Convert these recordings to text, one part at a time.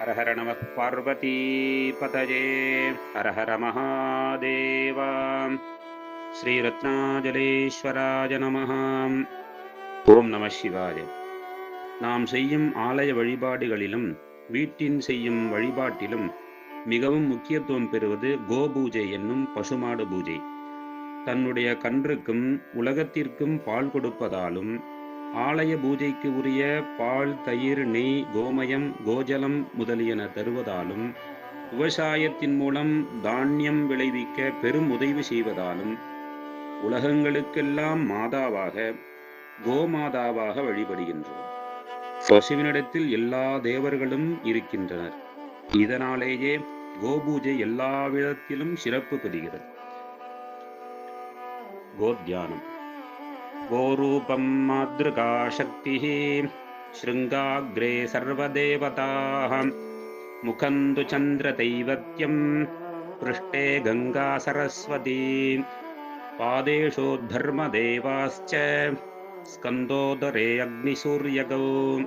हर हर नमः पार्वतीपतये हर हर महादेव ஸ்ரீரத்னாஜலேஸ்வராய நமः ஓம் நம சிவாய நாம் செய்யும் ஆலய வழிபாடுகளிலும் வீட்டின் செய்யும் வழிபாட்டிலும் மிகவும் முக்கியத்துவம் பெறுவது கோபூஜை என்னும் பசுமாடு பூஜை தன்னுடைய கன்றுக்கும் உலகத்திற்கும் பால் கொடுப்பதாலும் ஆலய பூஜைக்கு உரிய பால் தயிர் நெய் கோமயம் கோஜலம் முதலியன தருவதாலும் விவசாயத்தின் மூலம் தானியம் விளைவிக்க பெரும் உதவி செய்வதாலும் உலகங்களுக்கெல்லாம் மாதாவாக கோமாதாவாக வழிபடுகின்றோம். பசுவினிடத்தில் எல்லா தேவர்களும் இருக்கின்றனர். இதனாலேயே கோபூஜை எல்லா விதத்திலும் சிறப்பு பெறுகிறது. கோத்தியானம் गोरूपं मातृका शक्तिः शृङ्गाग्रे सर्वदेवताः। मुखं तु चन्द्रदैवत्यं पृष्ठे गङ्गा सरस्वती। पादेषु धर्मदेवाश्च। स्कन्दोदरे अग्निसूर्यगौ।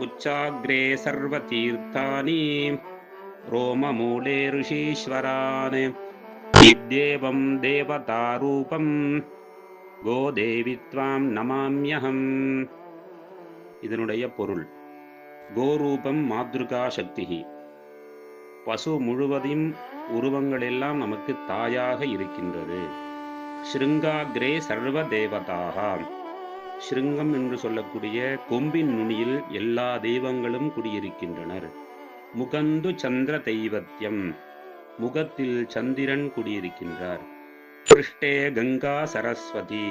उच्चाग्रे सर्वतीर्थानि। रोममूले ऋषीश्वरान्। इत्येवं देवतारूपम् கோதேவி துவாம் நமாமியகம் இதனுடைய பொருள். கோரூபம் மாத்ருகா சக்திகி பசு முழுவதையும் உருவங்களெல்லாம் நமக்கு தாயாக இருக்கின்றது. ஸ்ருங்காகிரே சர்வ தேவதாக. ஸ்ருங்கம் என்று சொல்லக்கூடிய கொம்பின் நுனியில் எல்லா தெய்வங்களும் குடியிருக்கின்றனர். முகந்து சந்திர தெய்வத்தியம் முகத்தில் சந்திரன் குடியிருக்கின்றார். பிருஷ்டே கங்கா சரஸ்வதி.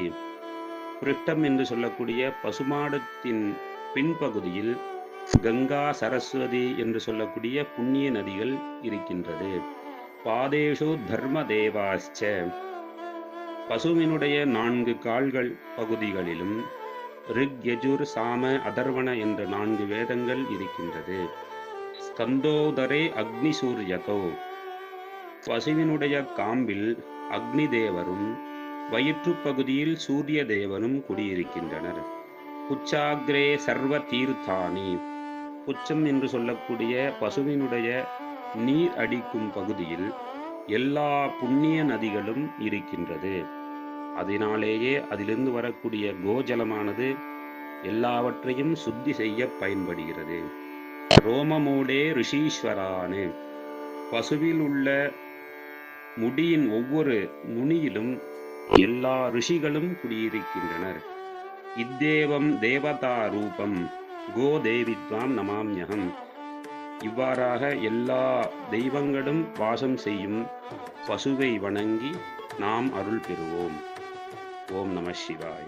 பிருஷ்டம் என்று சொல்லக்கூடிய பசுமாடத்தின் பின்பகுதியில் கங்கா சரஸ்வதி என்று சொல்லக்கூடிய புண்ணிய நதிகள் இருக்கின்றது. பாதேஷு தர்ம தேவாச்ச பசுவினுடைய நான்கு கால்கள் பகுதிகளிலும் ரிக் யஜுர் சாம அதர்வண என்ற நான்கு வேதங்கள் இருக்கின்றது. ஸ்கந்தோதரே அக்னி சூரியகோ பசுவினுடைய காம்பில் அக்னி தேவரும் வயிற்றுப்பகுதியில் சூரிய தேவனும் குடியிருக்கின்றனர். புச்சாக்ரே சர்வ தீர்த்தானி புச்சம் என்று சொல்லக்கூடிய பசுவினுடைய நீர் அடிக்கும் பகுதியில் எல்லா புண்ணிய நதிகளும் இருக்கின்றது. அதனாலேயே அதிலிருந்து வரக்கூடிய கோஜலமானது எல்லாவற்றையும் சுத்தி செய்ய பயன்படுகிறது. ரோமமூடே ரிஷீஸ்வரானு. பசுவில் உள்ள முடியின் ஒவ்வொரு நுனியிலும் எல்லா ரிஷிகளும் குடியிருக்கின்றனர். இத்தேவம் தேவதா ரூபம் கோதேவித்வாம் நமாம்யகம் இவ்வாறாக எல்லா தெய்வங்களும் வாசம் செய்யும் பசுவை வணங்கி நாம் அருள் பெறுவோம். ஓம் நம சிவாய்.